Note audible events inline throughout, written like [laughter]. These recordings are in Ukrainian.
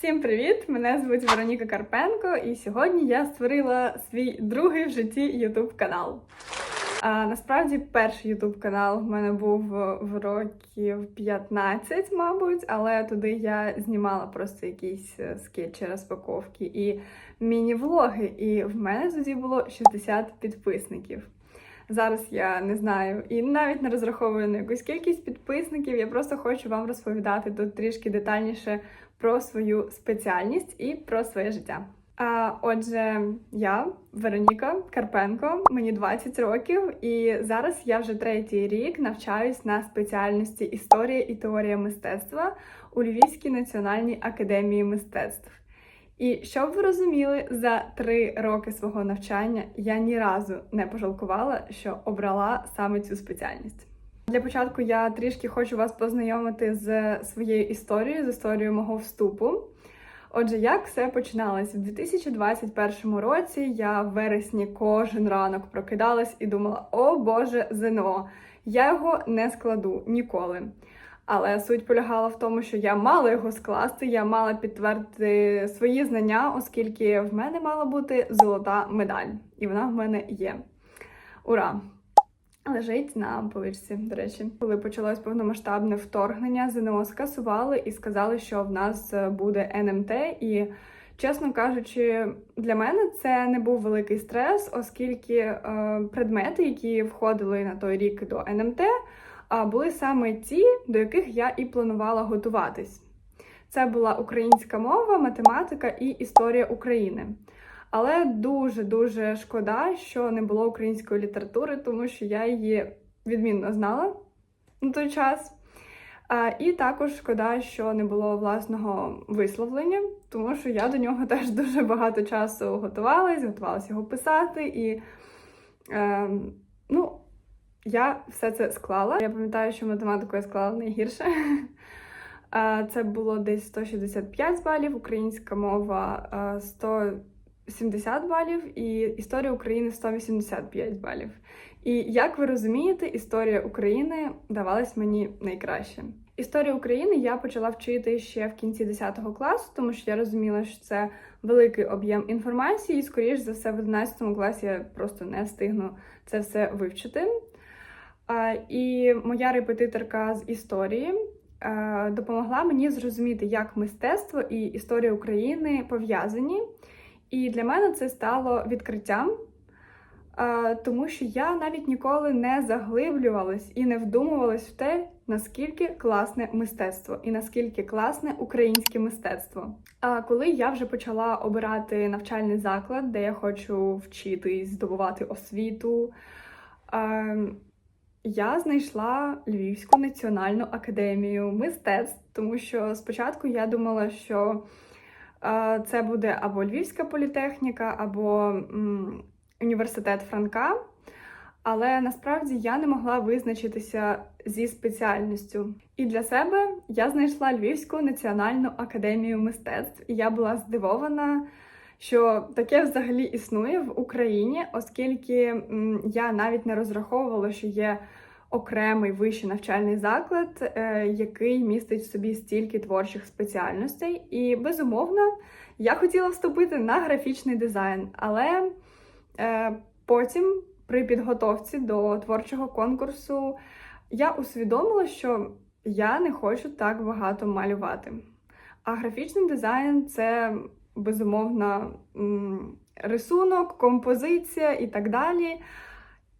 Всім привіт! Мене звуть Вероніка Карпенко, і сьогодні я створила свій другий в житті YouTube канал. А насправді перший YouTube канал в мене був в років 15, мабуть, але туди я знімала просто якісь е, скетчі, розпаковки і міні-влоги. І в мене тоді було 60 підписників. Зараз я не знаю і навіть не розраховую на якусь кількість підписників. Я просто хочу вам розповідати тут трішки детальніше про свою спеціальність і про своє життя. А, Отже, я Вероніка Карпенко, мені 20 років, і зараз я вже третій рік навчаюсь на спеціальності історія і теорія мистецтва у Львівській національній академії мистецтв. І щоб ви розуміли, за три роки свого навчання я ні разу не пожалкувала, що обрала саме цю спеціальність. Для початку я трішки хочу вас познайомити з своєю історією, з історією мого вступу. Отже, як все починалось? У 2021 році я в вересні кожен ранок прокидалась і думала: о Боже, ЗНО! Я його не складу ніколи. Але суть полягала в тому, що я мала його скласти, я мала підтвердити свої знання, оскільки в мене мала бути золота медаль, і вона в мене є. Ура! Лежить на поличці, до речі, коли почалось повномасштабне вторгнення, ЗНО скасували і сказали, що в нас буде НМТ. І, чесно кажучи, для мене це не був великий стрес, оскільки е, предмети, які входили на той рік до НМТ, були саме ті, до яких я і планувала готуватись. Це була українська мова, математика і історія України. Але дуже-дуже шкода, що не було української літератури, тому що я її відмінно знала на той час. А, І також шкода, що не було власного висловлення, тому що я до нього [laughs] теж дуже багато часу готувалась, готувалася його писати, і е, ну, я все це склала. Я пам'ятаю, що математику я склала найгірше. [laughs] Це було десь 165 балів, українська мова 100. 70 балів і історія України 185 балів. І як ви розумієте, історія України давалась мені найкраще. Історію України я почала вчити ще в кінці 10 класу, тому що я розуміла, що це великий об'єм інформації, і, скоріш за все, в 11 класі я просто не встигну це все вивчити. І моя репетиторка з історії допомогла мені зрозуміти, як мистецтво і історія України пов'язані. І для мене це стало відкриттям, тому що я навіть ніколи не заглиблювалась і не вдумувалась в те, наскільки класне мистецтво і наскільки класне українське мистецтво. А коли я вже почала обирати навчальний заклад, де я хочу вчитись, здобувати освіту, я знайшла Львівську національну академію мистецтв, тому що спочатку я думала, що це буде або Львівська політехніка, або університет Франка. Але насправді я не могла визначитися зі спеціальністю. І для себе я знайшла Львівську національну академію мистецтв, і я була здивована, що таке взагалі існує в Україні, оскільки я навіть не розраховувала, що є окремий вищий навчальний заклад, е, який містить в собі стільки творчих спеціальностей. І безумовно, я хотіла вступити на графічний дизайн, але е, потім, при підготовці до творчого конкурсу, я усвідомила, що я не хочу так багато малювати. А графічний дизайн це безумовно рисунок, композиція і так далі.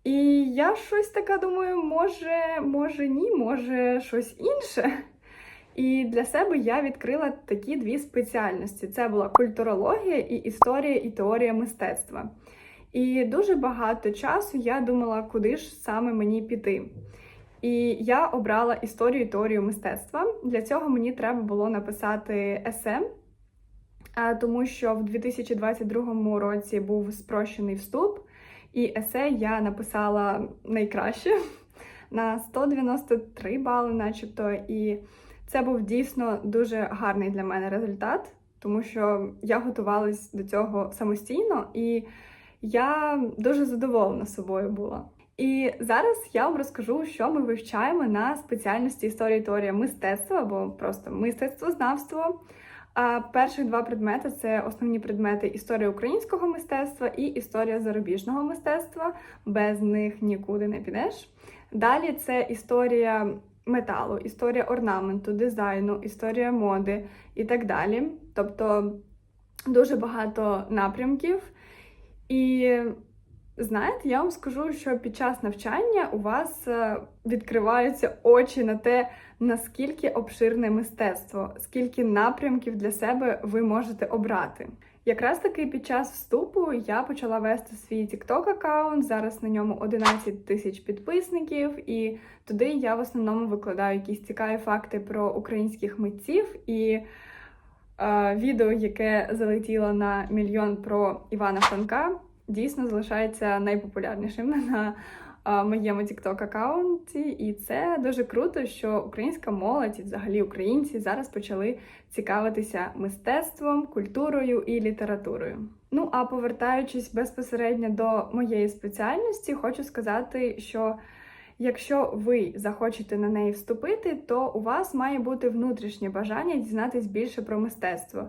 І я щось таке думаю, може, може ні, може щось інше. І для себе я відкрила такі дві спеціальності: це була культурологія і історія і теорія мистецтва. І дуже багато часу я думала, куди ж саме мені піти. І я обрала історію і теорію мистецтва. Для цього мені треба було написати есе, тому що в 2022 році був спрощений вступ. І есе я написала найкраще [laughs] на 193 бали, начебто. І це був дійсно дуже гарний для мене результат, тому що я готувалась до цього самостійно, і я дуже задоволена собою була. І зараз я вам розкажу, що ми вивчаємо на спеціальності історії теорія мистецтва або просто мистецтвознавство. А перших два предмети це основні предмети історія українського мистецтва і історія зарубіжного мистецтва. Без них нікуди не підеш. Далі це історія металу, історія орнаменту, дизайну, історія моди і так далі. Тобто дуже багато напрямків. І знаєте, я вам скажу, що під час навчання у вас е, відкриваються очі на те, наскільки обширне мистецтво, скільки напрямків для себе ви можете обрати. Якраз таки під час вступу я почала вести свій TikTok аккаунт. Зараз на ньому 11 тисяч підписників, і туди я в основному викладаю якісь цікаві факти про українських митців. І е, відео, яке залетіло на мільйон про Івана Франка, дійсно залишається найпопулярнішим [laughs] на моєму TikTok аккаунті. І це дуже круто, що українська молодь і взагалі українці зараз почали цікавитися мистецтвом, культурою і літературою. Ну а повертаючись безпосередньо до моєї спеціальності, хочу сказати, що якщо ви захочете на неї вступити, то у вас має бути внутрішнє бажання дізнатись більше про мистецтво.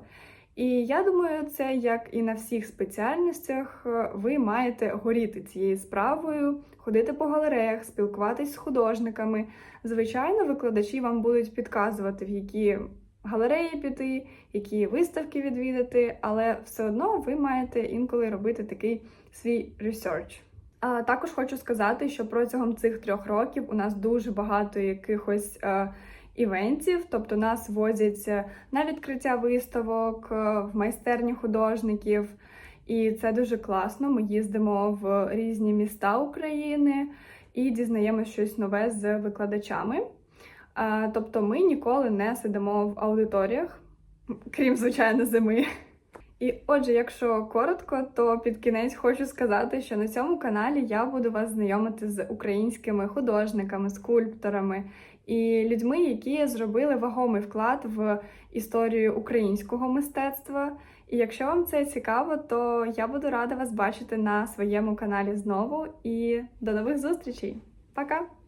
І я думаю, це як і на всіх спеціальностях, е, ви маєте горіти цією справою, ходити по галереях, спілкуватись з художниками. Звичайно, викладачі вам будуть підказувати, в які галереї піти, які виставки відвідати, але все одно ви маєте інколи робити такий свій ресерч. А також хочу сказати, що протягом цих трьох років у нас дуже багато якихось е, івентів, тобто нас возять на відкриття виставок, е, в майстерні художників. І це дуже класно. Ми їздимо в різні міста України і дізнаємося щось нове з викладачами. Е, Тобто ми ніколи не сидимо в аудиторіях, крім звичайно, зими. І отже, якщо коротко, то під кінець хочу сказати, що на цьому каналі я буду вас знайомити з українськими художниками, скульпторами і людьми, які зробили вагомий вклад в історію українського мистецтва. І якщо вам це цікаво, то я буду рада вас бачити на своєму каналі знову. І до нових зустрічей! Пока!